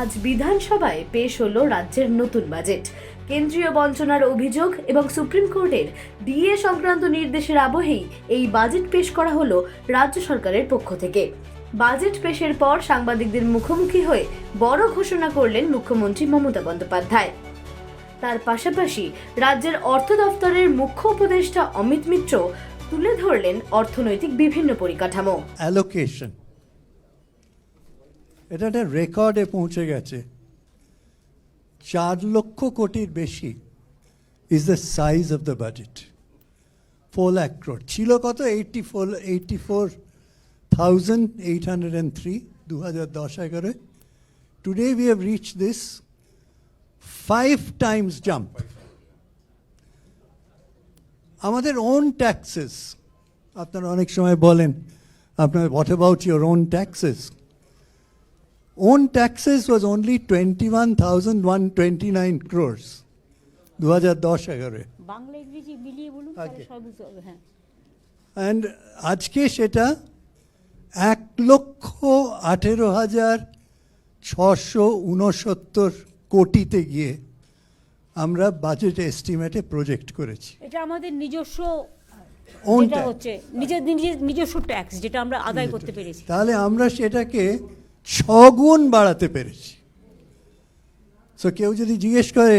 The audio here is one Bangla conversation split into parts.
আজ বিধানসভায় পেশ হলো রাজ্যের নতুন বাজেট। কেন্দ্রীয় বঞ্চনার অভিযোগ এবং সুপ্রিম কোর্টের ডিএ সংক্রান্ত নির্দেশের আবহেই এই বাজেট পেশ করা হলো রাজ্য সরকারের পক্ষ থেকে। বাজেট পেশের পর সাংবাদিকদের মুখোমুখি হয়ে বড় ঘোষণা করলেন মুখ্যমন্ত্রী মমতা বন্দ্যোপাধ্যায়। তার পাশাপাশি রাজ্যের অর্থ দফতরের মুখ্য উপদেষ্টা অমিত মিত্র তুলে ধরলেন অর্থনৈতিক বিভিন্ন পরিকাঠামো। অ্যালোকেশন এটা একটা রেকর্ডে পৌঁছে গেছে। চার লক্ষ কোটির বেশি is the size of the budget four lakh crore ছিল কত? Eighty four eighty four thousand eight hundred and three দু হাজার দশ এগারোয়। Today we have reach this five times jump আমাদের ওন ট্যাক্সেস আপনারা অনেক সময় বলেন, আপনার what about your own taxes one thousand one twenty nine crores দু হাজার দশ হ্যাঁ। অ্যান্ড আজকে সেটা এক লক্ষ আঠেরো হাজার ছশো উনসত্তর কোটিতে গিয়ে আমরা বাজেট এস্টিমেটে প্রজেক্ট করেছি। এটা আমাদের নিজস্ব Own tax. হচ্ছে নিজের নিজস্ব ট্যাক্স যেটা আমরা আদায় করতে পেরেছি। তাহলে আমরা সেটাকে ছগুণ বাড়াতে পেরেছি। সো কেউ যদি জিজ্ঞেস করে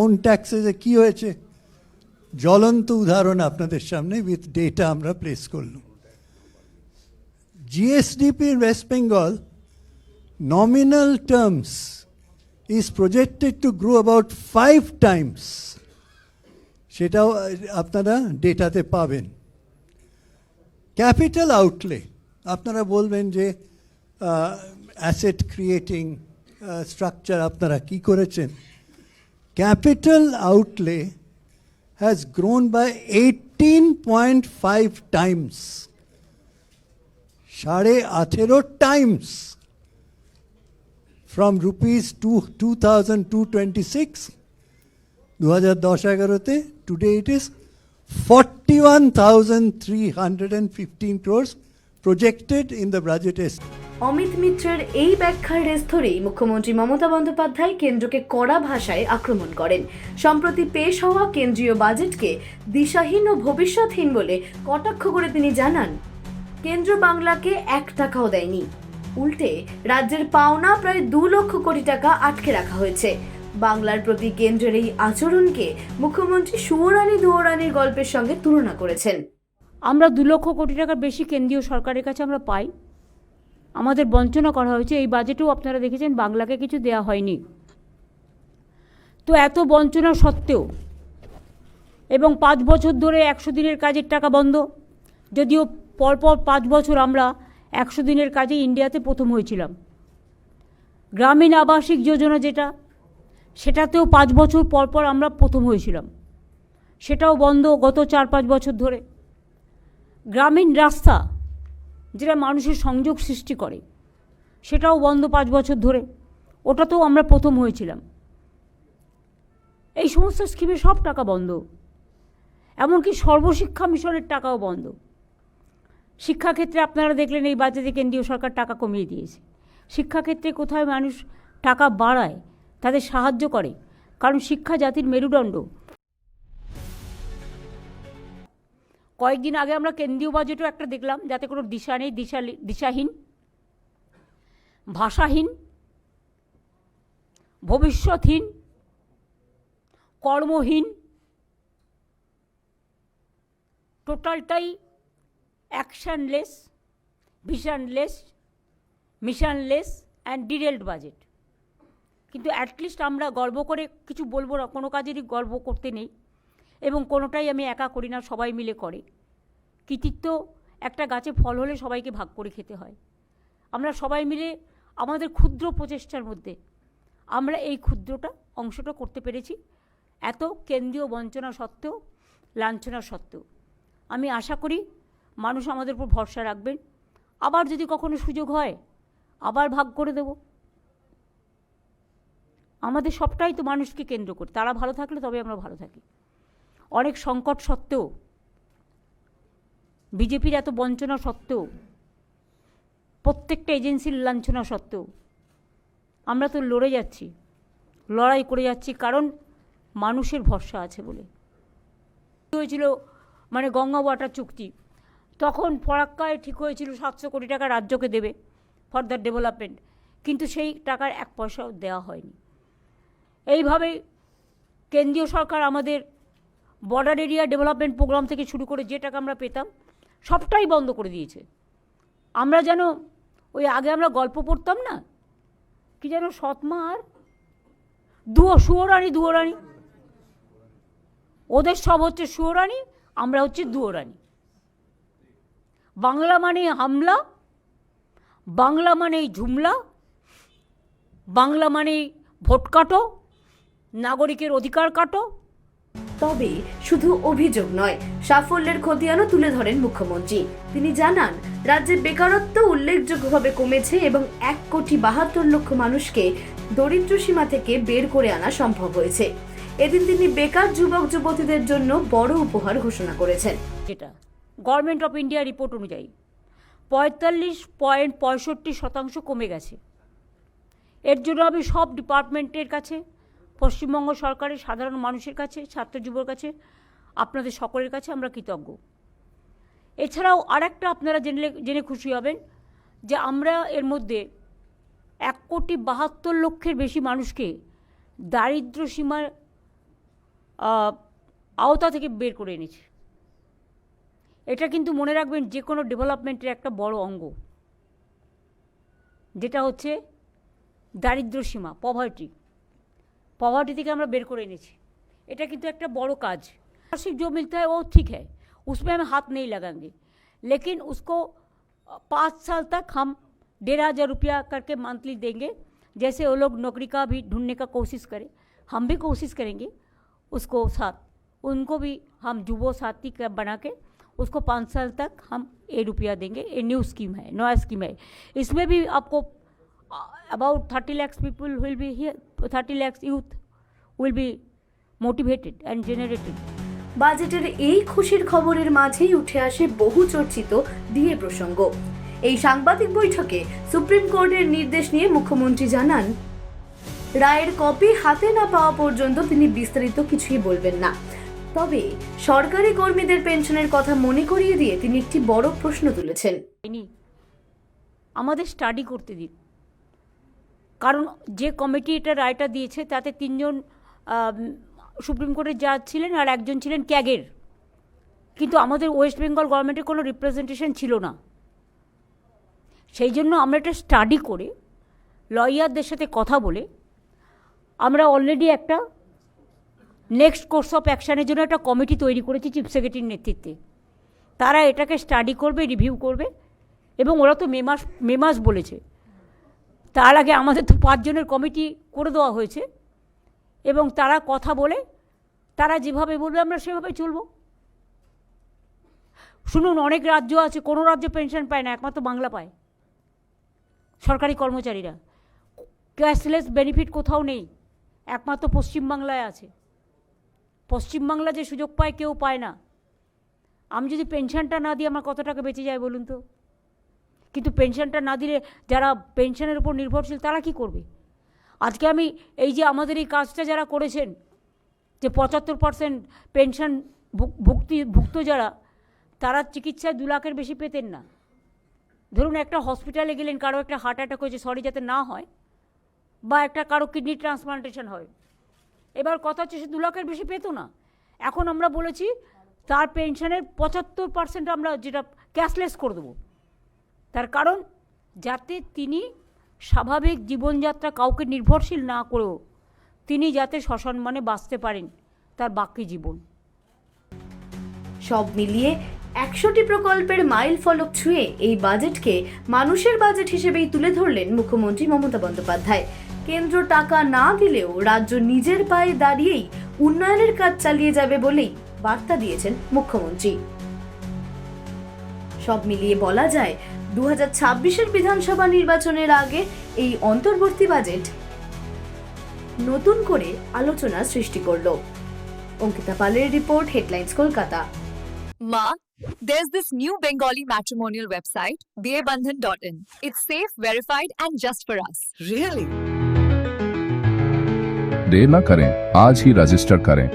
ওন ট্যাক্সে যে কী হয়েছে? জ্বলন্ত উদাহরণ আপনাদের সামনে উইথ ডেটা আমরা প্লেস করলাম। GSDP West Bengal nominal terms is projected to grow about five times সেটাও, আপনারা ডেটাতে পাবেন। ক্যাপিটাল আউটলে আপনারা বলবেন যে অ্যাসেট ক্রিয়েটিং স্ট্রাকচার আপনারা কি করেছেন capital outlay has grown by eighteen point five times সাড়ে আঠেরো times from rupees to two thousand two twenty six দু হাজার দশ এগারোতে today it is forty one thousand three hundred and fifteen crores projected in the budget Amit মিত্রের এই ব্যাখ্যার রেস ধরেই মুখ্যমন্ত্রী মমতা বন্দ্যোপাধ্যায় কেন্দ্রকে কড়া ভাষায় আক্রমণ করেন। সম্প্রতি পেশ হওয়া কেন্দ্রীয় বাজেটকে দিশাহীন ও ভবিষ্যৎহীন বলে কটাক্ষ করে তিনি জানান, কেন্দ্র বাংলাকে এক টাকাও দেয়নি। উল্টে রাজ্যের পাওনা প্রায় দু লক্ষ কোটি টাকা আটকে রাখা হয়েছে। বাংলার প্রতি কেন্দ্রের এই আচরণকে মুখ্যমন্ত্রী সুয়োরানী দুয়োরানীর গল্পের সঙ্গে তুলনা করেছেন। আমরা দু লক্ষ কোটি টাকার বেশি কেন্দ্রীয় সরকারের কাছে আমরা পাই। আমাদের বঞ্চনা করা হয়েছে। এই বাজেটেও আপনারা দেখেছেন, বাংলাকে কিছু দেয়া হয়নি। তো এত বঞ্চনা সত্ত্বেও এবং পাঁচ বছর ধরে একশো দিনের কাজের টাকা বন্ধ, যদিও পরপর পাঁচ বছর আমরা একশো দিনের কাজে ইন্ডিয়াতে প্রথম হয়েছিলাম। গ্রামীণ আবাসিক যোজনা যেটা, সেটাতেও পাঁচ বছর পরপর আমরা প্রথম হয়েছিলাম। সেটাও বন্ধ গত চার পাঁচ বছর ধরে। গ্রামীণ রাস্তা যেটা মানুষের সংযোগ সৃষ্টি করে, সেটাও বন্ধ পাঁচ বছর ধরে। ওটাতেও আমরা প্রথম হয়েছিলাম। এই সমস্ত স্কিমে সব টাকা বন্ধ। এমনকি সর্বশিক্ষা মিশনের টাকাও বন্ধ। শিক্ষাক্ষেত্রে আপনারা দেখলেন এই বাজেটে কেন্দ্রীয় সরকার টাকা কমিয়ে দিয়েছে। শিক্ষাক্ষেত্রে কোথায় মানুষ টাকা বাড়ায়, তাদের সাহায্য করে। কারণ শিক্ষা জাতির মেরুদণ্ড। কয়েকদিন আগে আমরা কেন্দ্রীয় বাজেটও একটা দেখলাম, যাতে কোনো দিশা নেই, দিশা দিশাহীন, ভাষাহীন, ভবিষ্যৎহীন, কর্মহীন, টোটালটাই actionless visionless missionless and detailed budget কিন্তু অ্যাটলিস্ট আমরা গর্ব করে কিছু বলব না, কোনো কাজেরই গর্ব করতে নেই। এবং কোনোটাই আমি একা করি না, সবাই মিলে করে। কৃতিত্ব, একটা গাছে ফল হলে সবাইকে ভাগ করে খেতে হয়। আমরা সবাই মিলে আমাদের ক্ষুদ্র প্রচেষ্টার মধ্যে, আমরা এই ক্ষুদ্রটা, অংশটা করতে পেরেছি। এত কেন্দ্রীয় বঞ্চনা সত্ত্বেও, লাঞ্ছনা সত্ত্বেও। আমি আশা করি মানুষ আমাদের উপর ভরসা রাখবেন। আবার যদি কখনো সুযোগ হয়, আবার ভাগ করে দেব। আমাদের সবটাই তো মানুষকে কেন্দ্র করে। তারা ভালো থাকলে তবে আমরা ভালো থাকি। অনেক সংকট সত্ত্বেও, বিজেপির এত বঞ্চনা সত্ত্বেও, প্রত্যেকটা এজেন্সির লাঞ্ছনা সত্ত্বেও, আমরা তো লড়ে যাচ্ছি, লড়াই করে যাচ্ছি কারণ মানুষের ভরসা আছে বলে। হয়েছিল মানে গঙ্গা ওয়াটার চুক্তি, তখন ফরাক্কায় ঠিক হয়েছিল সাতশো কোটি টাকা রাজ্যকে দেবে ফর দ্য ডেভেলপমেন্ট কিন্তু সেই টাকার এক পয়সাও দেওয়া হয়নি। এইভাবেই কেন্দ্রীয় সরকার আমাদের বর্ডার এরিয়া ডেভেলপমেন্ট প্রোগ্রাম থেকে শুরু করে যে টাকা আমরা পেতাম, সবটাই বন্ধ করে দিয়েছে। আমরা যেন ওই আগে আমরা গল্প পড়তাম না, কি যেন সৎমা আর দুয়ো সুয়োরানি, দুয়োরানি। ওদের সব হচ্ছে সুয়োরানি, আমরা হচ্ছে দুয়োরানি। বাংলা মানে হামলা, বাংলা মানে ঝুমলা, বাংলা মানে ভোট কাটো, নাগরিকের অধিকার কাটো তবে শুধু অভিযোগ নয়, সাফল্যের খতিয়ানও তুলে ধরেন মুখ্যমন্ত্রী। তিনি জানান, রাজ্যে বেকারত্ব উল্লেখযোগ্যভাবে কমেছে এবং এক কোটি বাহাত্তর লক্ষ মানুষকে দরিদ্র সীমা থেকে বের করে আনা সম্ভব হয়েছে। এদিন তিনি বেকার যুবক যুবতীদের জন্য বড় উপহার ঘোষণা করেছেন। যেটা গভর্নমেন্ট অফ ইন্ডিয়া রিপোর্ট অনুযায়ী পঁয়তাল্লিশ পয়েন্ট পঁয়ষট্টি শতাংশ কমে গেছে। এর জন্য আমি সব ডিপার্টমেন্টের কাছে পশ্চিমবঙ্গ সরকারের সাধারণ মানুষের কাছে, ছাত্র যুবর কাছে, আপনাদের সকলের কাছে আমরা কৃতজ্ঞ। এছাড়াও আরেকটা আপনারা জেনে জেনে খুশি হবেন যে আমরা এর মধ্যে এক কোটি বাহাত্তর লক্ষের বেশি মানুষকে দারিদ্র সীমার আওতা থেকে বের করে এনেছি। এটা কিন্তু মনে রাখবেন যে কোনো ডেভেলপমেন্টের একটা বড় অঙ্গ। যেটা হচ্ছে দারিদ্র সীমা পভার্টি पॉवर्टी থেকে আমরা বের করে এনেছি এটা কিন্তু একটা বড় কাজ वार्षिक जो मिलता है वो ठीक है उसमें हम हाथ नहीं लगाएंगे लेकिन उसको अ, पाँच साल तक हम डेढ़ हज़ार रुपया करके मंथली देंगे जैसे वो लोग नौकरी का भी ढूंढने का कोशिश करें हम भी कोशिश करेंगे उसको साथ उनको भी हम जुबो साथी का बना के उसको पाँच साल तक हम ये रुपया देंगे ये न्यू स्कीम है नया स्कीम है इसमें भी आपको about 30 lakhs people will be here 30 lakhs youth will be motivated and generated. বাজেটের এই খুশির খবরের মাঝেই উঠে আসে বহু চর্চিত ডিএ প্রসঙ্গ। এই সাংবাদিক বৈঠকে সুপ্রিম কোর্টের নির্দেশ নিয়ে মুখ্যমন্ত্রী জানান রায়ের কপি হাতে না পাওয়া পর্যন্ত তিনি বিস্তারিত কিছুই বলবেন না। তবে সরকারি কর্মীদের পেনশনের কথা মনে করিয়ে দিয়ে তিনি একটি বড় প্রশ্ন তুলেছেন। আমাদের স্টাডি করতে দিন। কারণ যে কমিটি এটা রায়টা দিয়েছে, তাতে তিনজন সুপ্রিম কোর্টের জাজ ছিলেন আর একজন ছিলেন ক্যাগের। কিন্তু আমাদের ওয়েস্ট বেঙ্গল গভর্নমেন্টের কোনো রিপ্রেজেন্টেশন ছিল না। সেই জন্য আমরা এটা স্টাডি করে, লয়ারদের সাথে কথা বলে, আমরা অলরেডি একটা নেক্সট কোর্স অফ অ্যাকশানের জন্য একটা কমিটি তৈরি করেছি চিফ সেক্রেটারির নেতৃত্বে। তারা এটাকে স্টাডি করবে রিভিউ করবে, এবং ওরা তো মে মাস মে মাস বলেছে। তার আগে আমাদের তো পাঁচজনের কমিটি করে দেওয়া হয়েছে এবং তারা কথা বলে, তারা যেভাবে বলবে আমরা সেভাবে চলবো। শুনুন, অনেক রাজ্য আছে, কোনো রাজ্য পেনশন পায় না, একমাত্র বাংলা পায়। সরকারি কর্মচারীরা। ক্যাশলেস বেনিফিট কোথাও নেই, একমাত্র পশ্চিমবাংলায় আছে। পশ্চিমবাংলা যে সুযোগ পায়, কেউ পায় না। আমি যদি পেনশনটা না দিই, আমার কত টাকা বেঁচে যায় বলুন তো? কিন্তু পেনশনটা না দিলে যারা পেনশনের উপর নির্ভরশীল, তারা কি করবে? আজকে আমি এই যে আমাদের এই কাজটা যারা করেছেন, যে পঁচাত্তর পার্সেন্ট পেনশন ভুক্তি, ভুক্ত যারা, তারা চিকিৎসায় দু লাখের বেশি পেতেন না। ধরুন একটা হসপিটালে গেলেন, কারও একটা হার্ট অ্যাটাক হয়েছে সরি যাতে না হয়, বা একটা কারও কিডনি ট্রান্সপ্লান্টেশন হয়। এবার কথা হচ্ছে সে দু লাখের বেশি পেতো না। এখন আমরা বলেছি, তার পেনশনের পঁচাত্তর পার্সেন্ট আমরা যেটা ক্যাশলেস করে দেবো। তার কারণ, যাতে তিনি স্বাভাবিক জীবনযাত্রা কাউকে নির্ভরশীল না করেও তিনি যাতে সসম্মানে বাঁচতে পারেন তার বাকি জীবন। সব মিলিয়ে একশোটি প্রকল্পের মাইল ফলক ছুঁয়ে এই বাজেটকে মানুষের বাজেট হিসেবেই তুলে ধরলেন মুখ্যমন্ত্রী মমতা বন্দ্যোপাধ্যায়। কেন্দ্র টাকা না দিলেও রাজ্য নিজের পায়ে দাঁড়িয়েই উন্নয়নের কাজ চালিয়ে যাবে বলেই বার্তা দিয়েছেন মুখ্যমন্ত্রী। সব মিলিয়ে বলা যায় দু হাজার ছাব্বিশের বিধানসভা নির্বাচনের আগে এই অন্তর্বর্তী বাজেট নতুন করে আলোচনা সৃষ্টি করলো অঙ্কিতা পালের রিপোর্ট হেডলাইন্স কলকাতা মা There's this new Bengali matrimonial website, bearbandhan.in. It's safe, verified, and just for us. Really? देर न करें आज ही रजिस्टर करें